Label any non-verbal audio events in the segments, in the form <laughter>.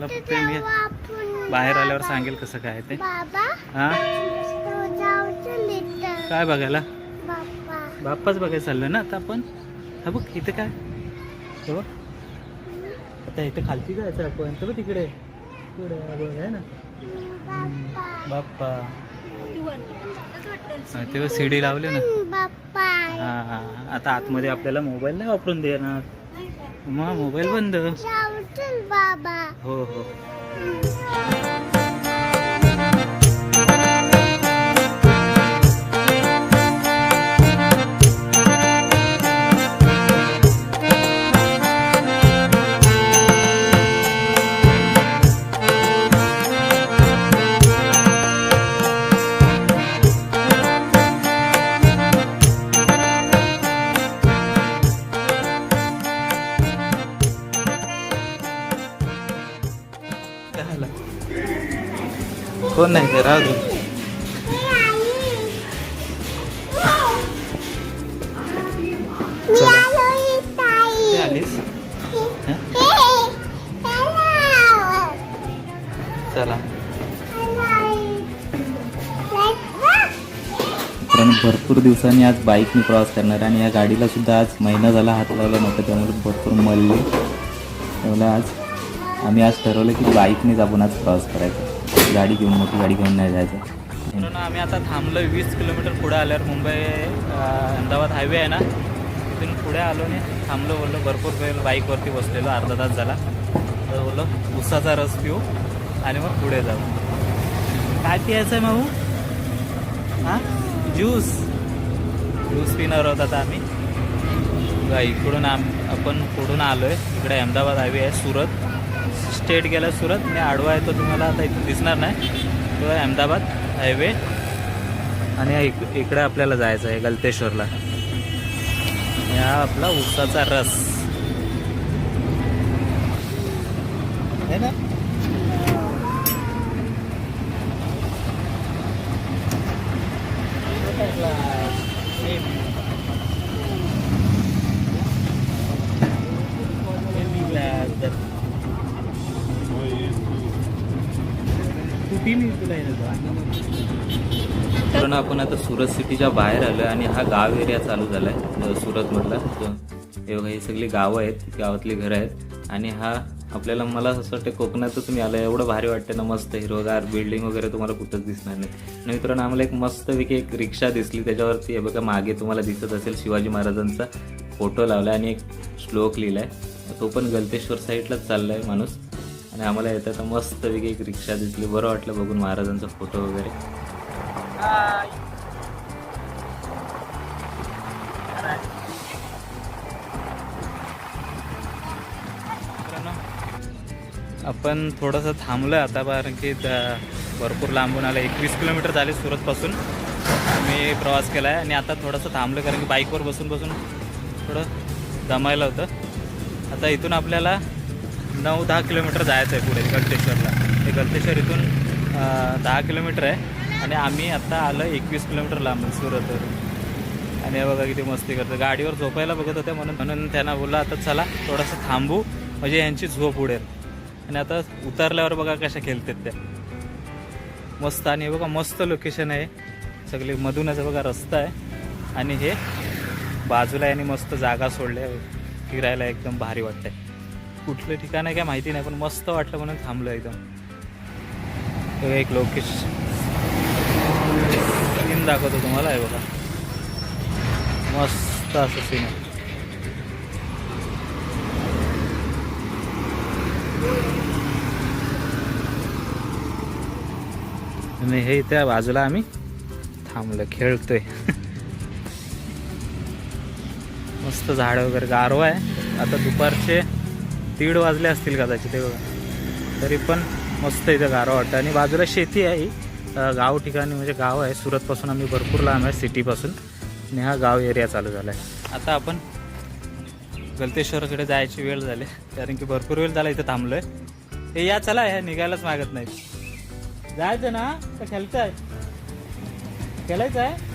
तुम्हाला फक्त मी बाहेर आल्यावर सांगेल कसं काय ते. बाबा हा? काय बघायला? बाप्पा. बाप्पाच बघायला चाललं ना आता आपण? हा बघ इथे काय? हे बघ. आता इथे खालती जायचं आपण. तर बघ तिकडे. आहे ना? बाप्पा. तेव्हा सीडी लावले ना. हा हा. आता आतमध्ये आपल्याला मोबाईल नाही वापरून देणार. मोबाईल बंद. बाबा. हो हो. कोण नाही ते राहू दे. मी चला. कारण भरपूर दिवसांनी आज बाईकने प्रवास करणार आणि या गाडीला सुद्धा आज महिना झाला हात लावला नव्हता त्यामुळे भरपूर मळले त्यामुळे आज आम्ही आज ठरवलं की बाईकनेच आपण आज प्रवास करायचा. गाडी घेऊन मोठी गाडी घेऊन नाही जायचं. आम्ही आता थांबलो वीस किलोमीटर पुढे आल्यावर मुंबई अहमदाबाद हायवे आहे ना? तिथून पुढे आलो आणि थांबलो बोललो भरपूर वेळ बाईकवरती बसलेलो अर्धा तास झाला. तर बोललो उसाचा रस पिऊ आणि मग पुढे जाऊ. काय पियाचं आहे माऊ? हां? ज्यूस. ज्यूस पिणार आहोत आता आम्ही. इकडून आम आपण पुढून आलो आहे इकडे अहमदाबाद हायवे आहे सुरत. स्टेट गेला सुरत आणि आडवा आहे तो तुम्हाला आता इथून दिसणार नाही. तो आहे अहमदाबाद हायवे. आणि इक इकडे आपल्याला जायचं आहे गलतेश्वरला. या आपला उसाचा रस. है ना? आपण आता सुरत सिटीच्या बाहेर आलो आणि हा गाव एरिया चालू झाला आहे सुरतमधला. हे बघा हे सगळी गावं आहेत गावातली घरं आहेत. आणि हा आपल्याला मला असं वाटतं कोकणातच मी आलं एवढं भारी वाटतं ना मस्त हिरवगार बिल्डिंग वगैरे तुम्हाला कुठंच दिसणार नाही. आणि मित्रांनो आम्हाला एक मस्तपैकी एक रिक्षा दिसली. त्याच्यावरती हे बघा मागे तुम्हाला दिसत असेल शिवाजी महाराजांचा फोटो लावला आणि एक श्लोक लिहिला आहे तो पण गलतेश्वर साईडलाच चालला आहे माणूस. आणि आम्हाला येतं तर मस्तपैकी एक रिक्षा दिसली. बरं वाटलं बघून महाराजांचा फोटो वगैरे. आपण थोडंसं थांबलं आता कारण की भरपूर लांबून आलं एकवीस किलोमीटर झाले सुरतपासून. आम्ही प्रवास केला आहे आणि आता थोडंसं थांबलं कारण की बाईकवर बसून बसून थोडं दमायला होतं. आता इथून आपल्याला नऊ दहा किलोमीटर जायचं आहे पुढे गलतेश्वरला ते गलतेश्वर इथून दहा किलोमीटर आहे. आणि आम्ही आता आलो एकवीस किलोमीटर लांब सुरतवरून. आणि हे बघा किती मस्ती करतो. गाडीवर झोपायला बघत होते म्हणून म्हणून त्यांना बोललं आता चला थोडंसं थांबू. म्हणजे यांची झोप उडेल. आणि आता उतरल्यावर बघा कशा खेळतात त्या. मस्त आणि हे बघा मस्त लोकेशन आहे. सगळे मधूनच बघा रस्ता आहे. आणि हे बाजूला आहे आणि मस्त जागा सोडल्या. फिरायला एकदम भारी वाटतंय. कुठलं ठिकाण आहे काय माहिती नाही पण मस्त वाटलं म्हणून थांबलं एकदम. एक लोकेशन सीन दाखवतो तुम्हाला आहे बघा. मस्त असं सीन आहे. आणि हे इथे बाजूला आम्ही. थांबलो खेळतोय. मस्त झाड वगैरे गारवा आहे. आता दुपारचे दीड वाजले असतील कदाचित ते बघा. तरी पण मस्त इथं गारवा वाटतं. आणि बाजूला शेती आहे ही. गाव ठिकाणी म्हणजे गाव आहे. सुरतपासून आम्ही भरपूर लांब आहे सिटीपासून. आणि हा गाव एरिया चालू झाला आहे आता आपण गलतेश्वरकडे जायची वेळ झाली. कारण की भरपूर वेळ झाला इथं थांबलो आहे हे या चला ह्या निघायलाच मागत नाही जायचं ना? तर खेळचं आहे खेळायचं आहे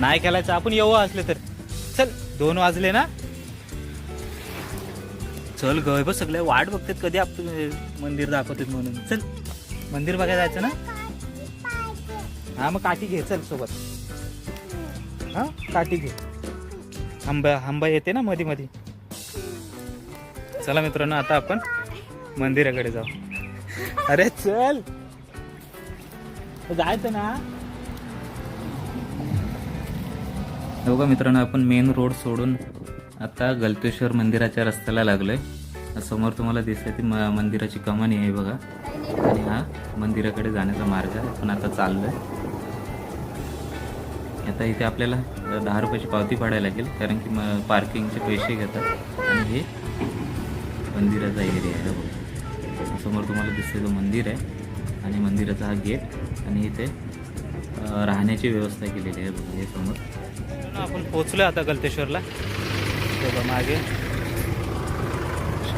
नाही खेळायचं. आपण येऊ असले तर. चल दोन वाजले ना? चल गय बघ सगळे वाट बघतात. कधी आपण मंदिर दाखवतात म्हणून. चल. मंदिर बघायला जायचं ना? हा मग काठी घे चल सोबत. हा काठी घे. आंबा आंबा येते ना मध्ये मध्ये चला मित्रांनो आता आपण मंदिराकडे जाऊ. अरे चल. जायचं ना? हो मित्रांनो आपण मेन रोड सोडून आता गलतेश्वर मंदिराच्या रस्त्याला लागलोय. समोर तुम्हाला दिसते ती मंदिराची कमानी आहे बघा. आणि हा मंदिराकडे जाण्याचा मार्ग आहे. आपण आता चाललोय. आता इथे आपल्याला दहा रुपयाची पावती पाडायला लागेल कारण की मग पार्किंगचे पैसे घेतात. आणि हे मंदिराचा एरिया आहे. बघा. समोर तुम्हाला दिसते तो मंदिर आहे आणि मंदिराचा हा गेट आणि इथे राहण्याची व्यवस्था केलेली आहे. बघा हे समोर. आपण पोचलो आता गलतेश्वरला. बघा मागे.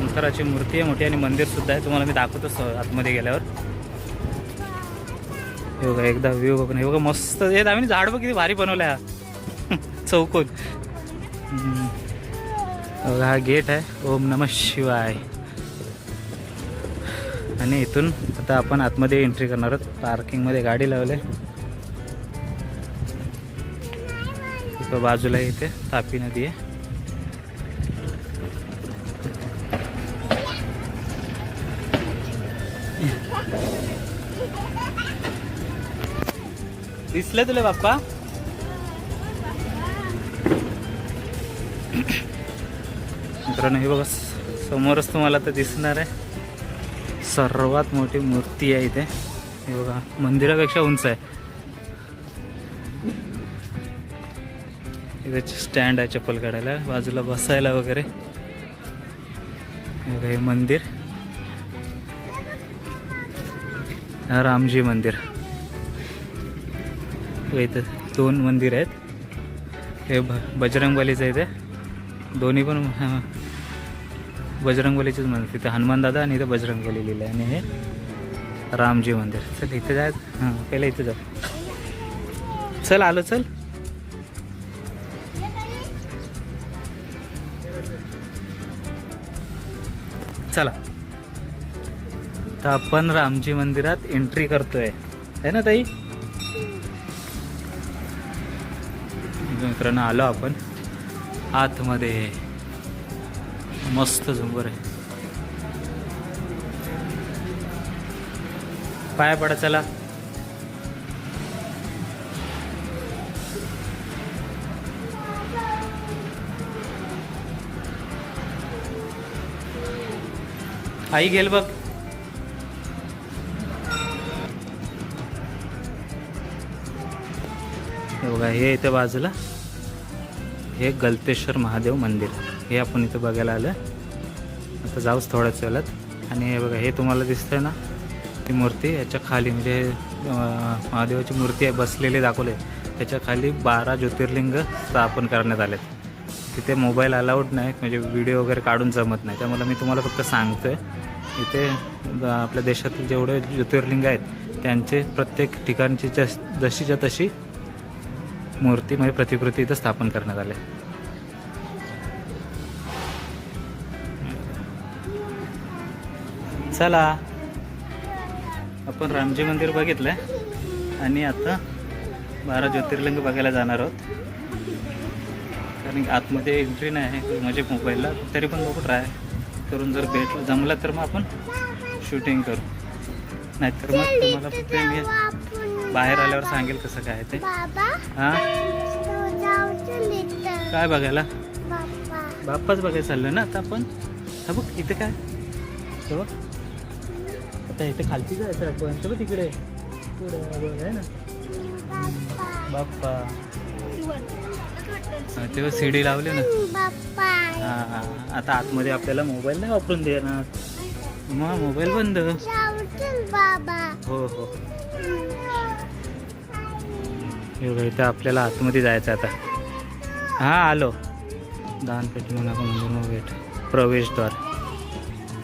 शंकराची मूर्ती आहे मोठी आणि मंदिरसुद्धा आहे. तुम्हाला मी दाखवतो स- आतमध्ये गेल्यावर. हे बघा एकदा व्ह्यू बघून. हे बघा मस्त. हे आम्ही झाड बघ किती भारी बनवलं आहे हा. <laughs> चौकोन. बघा हा गेट आहे. ओम नम शिवाय. आणि इथून आता आपण आतमध्ये एंट्री करणार आहोत. पार्किंगमध्ये गाडी लावले. बाजूला इथे तापी नदी आहे. दिसलं तुला बाप्पा? मित्रांनो हे बघा समोरच तुम्हाला तर दिसणार आहे. सर्वात मोठी मूर्ती आहे इथे. हे बघा मंदिरापेक्षा उंच आहे. इथे स्टँड आहे चप्पल काढायला बाजूला बसायला वगैरे. हे बघा हे मंदिर. रामजी मंदिर. हो, इथं दोन मंदिर आहेत. हे ब बजरंगबलीचं इथे दोन्ही पण हा, बजरंगबलीचेच मंदिर. तिथे हनुमानदादा आणि इथं बजरंगबली लिहिलं आहे आणि हे रामजी मंदिर. चल इथं जाय हां पहिलं इथं जा. चल आलो चल. चला. तर आपण रामजी मंदिरात एंट्री करतोय. है ना ताई? मित्रांनो आलो आपण. आतमध्ये. मस्त झुंबर आहे. पाया पडा चला. आई गेल बघ. हे बघा हे इथे बाजूला. हे गलतेश्वर महादेव मंदिर. हे आपण इथं बघायला आलं आता जाऊच थोड्याच वेळात. आणि हे बघा हे तुम्हाला दिसतंय ना ती मूर्ती याच्या खाली म्हणजे महादेवाची मूर्ती आहे बसलेली दाखवले त्याच्याखाली बारा ज्योतिर्लिंग स्थापन करण्यात आलेत. तिथे मोबाईल अलाउड नाही म्हणजे व्हिडिओ वगैरे काढून जमत नाही. त्यामुळे मी तुम्हाला फक्त सांगतोय इथे आपल्या देशातील जेवढे ज्योतिर्लिंग आहेत त्यांचे प्रत्येक ठिकाणची जस जशीच्या तशी मूर्ती म्हणजे प्रतिकृती इथं स्थापन करण्यात आले. चला. आपण रामजी मंदिर बघितलंय. आणि आता बारा ज्योतिर्लिंग बघायला जाणार आहोत. कारण आतमध्ये एंट्री नाही आहे म्हणजे मोबाईलला तरी पण बघू ट्राय करून जर भेट जमलं तर मग आपण शूटिंग करू. नाहीतर मग तुम्हाला फक्त बाहेर आल्यावर सांगेल कसं काय ते. हां? काय बघायला? बाप्पाच बघायला चाललं ना आता आपण. हा बघ इथे काय? बघ. आता इथे खालती जायचं आपण. बघ तिकडे. आहे ना? बाप्पा. तेव्हा सीडी लावली ना. हा हा. आता आतमध्ये आपल्याला मोबाईल नाही वापरून देणार. मग मोबाईल बंद. हो हे. बघा इथं आपल्याला आतमध्ये जायचं आता. हां आलो. दानपेटी म्हणा मंदिर भेट. प्रवेशद्वार.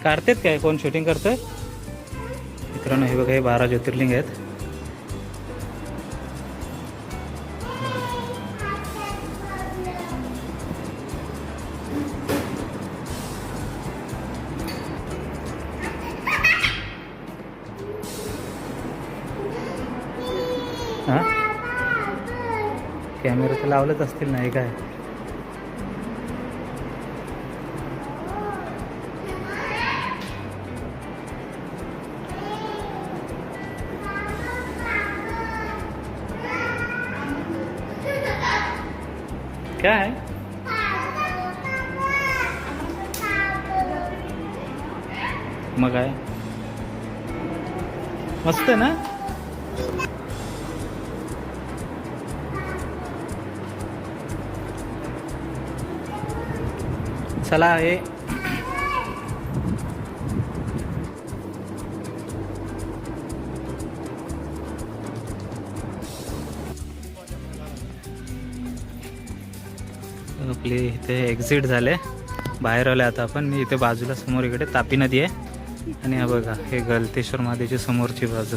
काढतेत काय? कोण शूटिंग करतोय? मित्रांनो हे बघा हे बारा ज्योतिर्लिंग आहेत. लावलंच असतील नाही काय? काय? मग काय? मस्त आहे ना? चला हे. आपले इथे एक्झिट झाले. बाहेर आले आता आपण. इथे बाजूला समोर इकडे तापी नदी आहे. आणि हा बघा हे गलतेश्वर मातेची समोरची बाजू.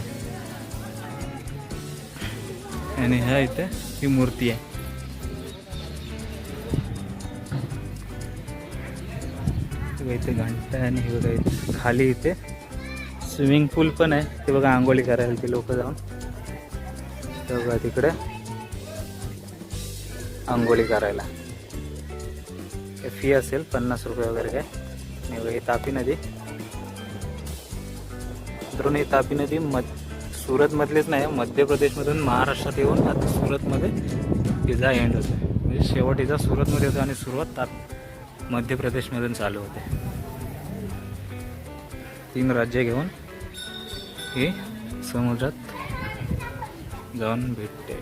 आणि ह्या इथे ही मूर्ती आहे. बघा इथे घंटा आहे आणि हे बघा इथे खाली इथे. स्विमिंग पूल पण आहे. ते बघा आंघोळी करायला ते लोक जाऊन. ते बघा तिकडे. आंघोळी करायला. फी असेल पन्नास रुपये वगैरे काय. आणि बघा ही तापी नदी. मित्रांनो ही तापी नदी मध सुरतमधलीच नाही मध्य प्रदेशमधून महाराष्ट्रात येऊन आता सुरतमध्ये तिचा एंड होतो म्हणजे शेवट हिचा सुरतमध्ये होतो आणि सुरुवात ताप मध्य प्रदेशमधून चालू होते. तीन राज्य घेऊन हे समुद्रात जाऊन भेटते.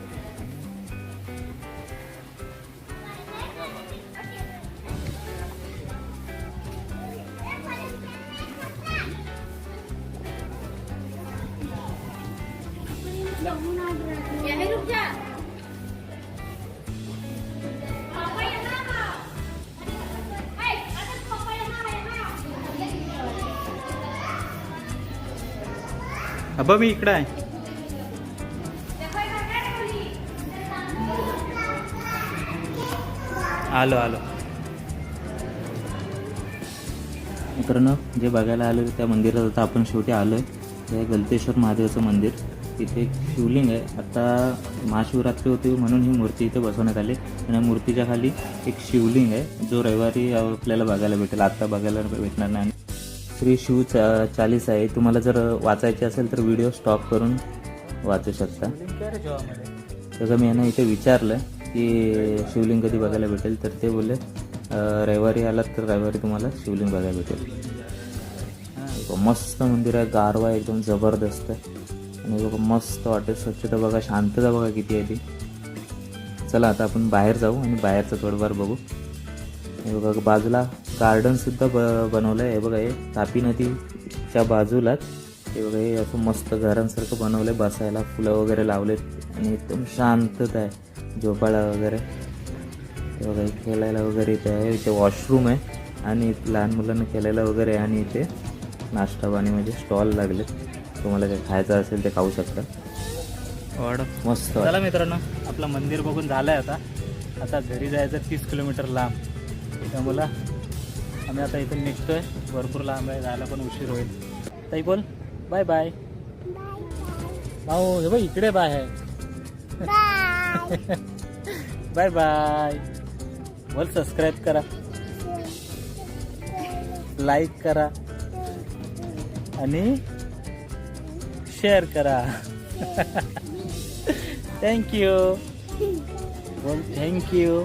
अबा मी इकडं आहे. आलो आलो. मित्रांनो जे बघायला आलो त्या मंदिरात आता आपण शेवटी आलो आहे हे गलतेश्वर महादेवाचं मंदिर. तिथे एक शिवलिंग आहे. आता महाशिवरात्री होती म्हणून ही मूर्ती इथे बसवण्यात आली. आणि मूर्तीच्या खाली एक शिवलिंग आहे. जो रविवारी आपल्याला बघायला भेटेल. आत्ता बघायला भेटणार नाही. श्री शिव चा चालीस आहे. तुम्हाला जर वाचायचे असेल तर व्हिडिओ स्टॉप करून वाचू शकता. तसं मी यांना इथे विचारलं की शिवलिंग कधी बघायला भेटेल? तर ते बोलले रविवारी आलात तर रविवारी तुम्हाला शिवलिंग बघायला भेटेल. मस्त मंदिर आहे. गारवा एकदम जबरदस्त आहे. आणि बघा मस्त वाटेल स्वच्छता बघा शांतता बघा किती आहे ती. चला आता आपण बाहेर जाऊ आणि बाहेरचं थोडंफार बघू. बघा बाजूला गार्डन सुद्धा ब बनवलं आहे बघा हे तापी नदीच्या बाजूलाच. हे बघा हे असं मस्त घरांसारखं बनवलं आहे बसायला फुलं वगैरे लावलेत आणि एकदम शांतता आहे. झोपाळा वगैरे. हे बघा खेळायला वगैरे इथे आहे. इथे वॉशरूम आहे आणि लहान मुलांना खेळायला वगैरे आहे आणि इथे नाश्ता पाणी म्हणजे स्टॉल लागलेत. तुम्हाला काही खायचं असेल ते खाऊ शकता. मस्त चला मित्रांनो आपलं मंदिर बघून झालं आहे आता. आता घरी जायचं तीस किलोमीटर लांब. त्यामुळं आम्ही आता इथून निघतोय. भरपूर लांब आहे जायला पण उशीर होईल. ताई बोल. बाय बाय भाऊ हे बघ इकडे बाय आहे. बाय बाय बाय बोल सबस्क्राईब करा. लाईक करा. आणि शेअर करा. <laughs> थँक्यू बोल थँक्यू